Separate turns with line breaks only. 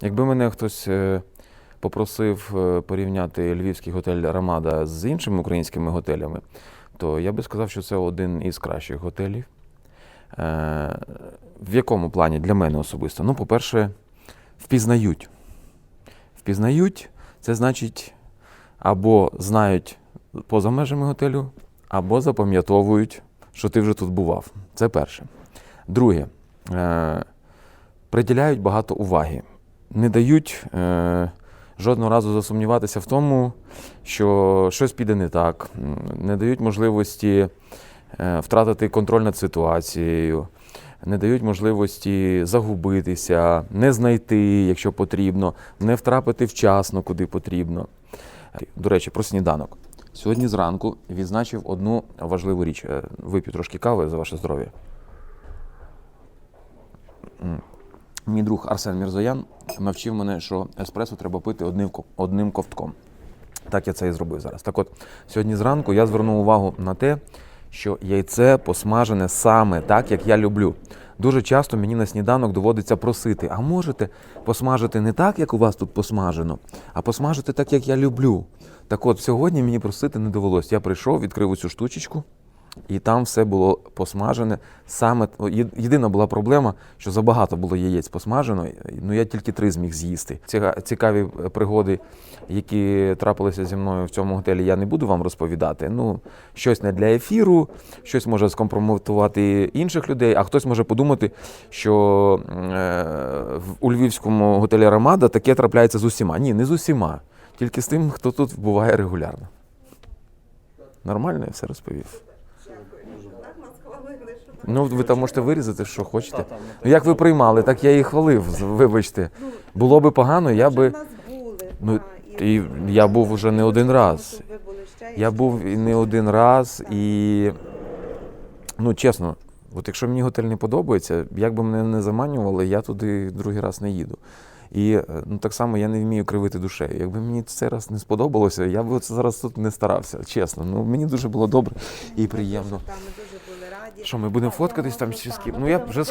Якби мене хтось е, попросив е, порівняти львівський готель Рамада з іншими українськими готелями, то я би сказав, що це один із кращих готелів. Е, В якому плані для мене особисто? Ну, по-перше, впізнають. Впізнають це значить або знають поза межами готелю, або запам'ятовують, що ти вже тут бував. Це перше. Друге, приділяють багато уваги, не дають е, жодного разу засумніватися в тому, що щось піде не так, не дають можливості е, втратити контроль над ситуацією, не дають можливості загубитися, не знайти, якщо потрібно, не втрапити вчасно, куди потрібно. До речі, про сніданок. Сьогодні зранку відзначив одну важливу річ. Е, Вип'ю трошки кави за ваше здоров'я. Мій друг Арсен Мірзоян навчив мене, що еспресо треба пити одним, одним ковтком. Так я це і зробив зараз. Так от, сьогодні зранку я звернув увагу на те, що яйце посмажене саме так, як я люблю. Дуже часто мені на сніданок доводиться просити: а можете посмажити не так, як у вас тут посмажено, а посмажити так, як я люблю. Так от, сьогодні мені просити не довелось. Я прийшов, відкрив цю штучечку, і там все було посмажене. Саме єдина була проблема, що забагато було яєць посмажено. Ну я тільки три зміг з'їсти. Цікаві е, пригоди, які трапилися зі мною в цьому готелі, я не буду вам розповідати. Ну, щось не для ефіру, щось може скомпрометувати інших людей, а хтось може подумати, що е, у львівському готелі Ромада таке трапляється з усіма. Ні, не з усіма, тільки з тим, хто тут буває регулярно. Нормально я все розповів.
Так нас хвалили, що
Ну, ви там можете вирізати, що хочете. Ну, як ви приймали, так я і хвалив, вибачте. Було би погано, я би. Ну, і я був уже не один раз. Я був і не один раз, і ну чесно, от якщо мені готель не подобається, як би мене не заманювали, я туди другий раз не їду. І е, ну, так само я не вмію кривити душею. Якби мені цей раз не сподобалося, я б от зараз тут не старався. Чесно. Ну мені дуже було добре і приємно. Що ми будемо фоткатись там з ким? Ну я вже